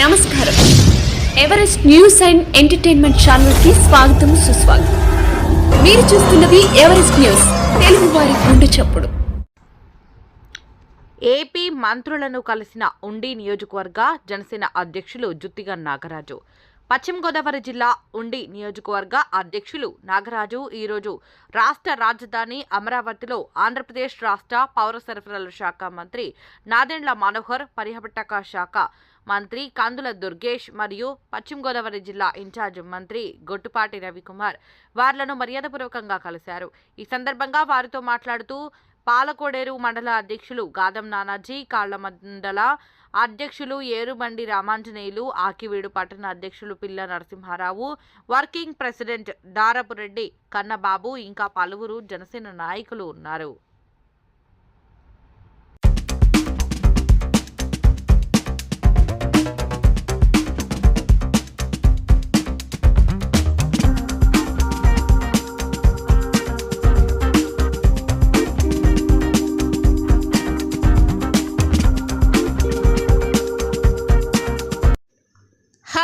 నమస్కారం. Everest news and entertainment ఛానల్కి స్వాగతం సుస్వాగతం. మీరు చూస్తున్నది ఎవరెస్ట్ న్యూస్ తెలుగు వారి గుండె చప్పుడు. ఏపీ మంత్రులను కలిసిన ఉండి నియోజకవర్గ జనసేన అధ్యక్షులు జుత్తిగా నాగరాజు. పశ్చిమ గోదావరి జిల్లా ఉండి నియోజకవర్గ అధ్యక్షులు నాగరాజు. ఈరోజు రాష్ట్ర రాజధాని అమరావతిలో ఆంధ్రప్రదేశ్ రాష్ట్ర పౌర సరఫరాల శాఖ మంత్రి నాదెండ్ల మనోహర్ పర్యాటక శాఖ మంత్రి కందుల దుర్గేష్ మరియు పశ్చిమ గోదావరి జిల్లా ఇన్ఛార్జ్ మంత్రి గొట్టుపాటి రవికుమార్ వార్లను మర్యాదపూర్వకంగా కలిశారు. ఈ సందర్భంగా వారితో మాట్లాడుతూ పాలకోడేరు మండల అధ్యక్షులు గాదం నానాజీ కాళ్ళ మండల అధ్యక్షులు ఏరుబండి రామాంజనేయులు ఆకివీడు పట్టణ అధ్యక్షులు పిల్ల నరసింహారావు వర్కింగ్ ప్రెసిడెంట్ దారపురెడ్డి కన్నబాబు ఇంకా పలువురు జనసేన నాయకులు ఉన్నారు.